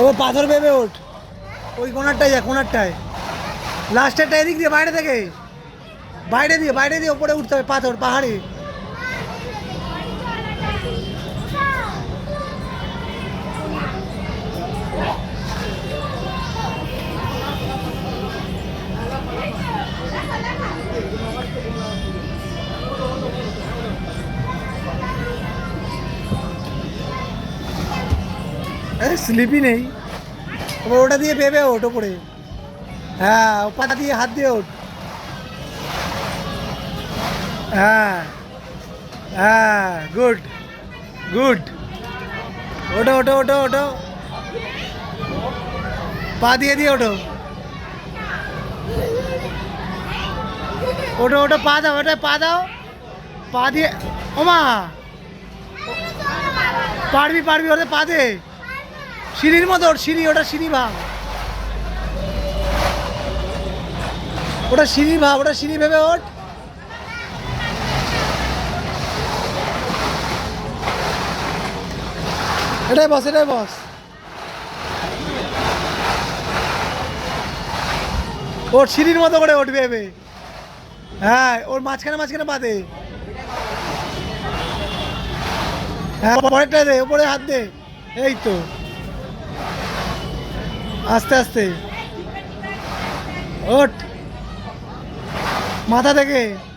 ও পাথর ভেবে ওঠ। ওই কোনারটায় যা, কোনারটায়। লাস্টেরটা এদিক দিয়ে, বাইরে থেকে। বাইরে দিয়ে বাইরে দিয়ে ওপরে উঠতে হবে, পাথর, পাহাড়ে। স্লিপই নেই। ওটা দিয়ে ভেবে ওঠ ওপরে। হ্যাঁ ও পাটা দিয়ে হাত দিয়ে ওঠ। হ্যাঁ হ্যাঁ গুড গুড ওটো ওটো ওটো ওটো পা দিয়ে দিয়ে ওঠো। ওটো ওটো পা দাও ওটা পা দাও। পা দিয়ে, ওমা! পারবি পারবি ওটা পা দে। সিঁড়ির মতো সিঁড়ি, ওটা সিঁড়ি ভাব। ওটা সিঁড়ি ভাব, ওটা সিঁড়ি ভেবে ওঠ। এটাই বস এটাই বস ওর সিঁড়ির মতো করে উঠবে এবে। হ্যাঁ ওর মাঝখানে মাঝখানে পাতে হ্যাঁ পরেরটা দে, ওপরে হাত দে। এই তো। আস্তে আস্তে। ওঠ। মাথা থেকে।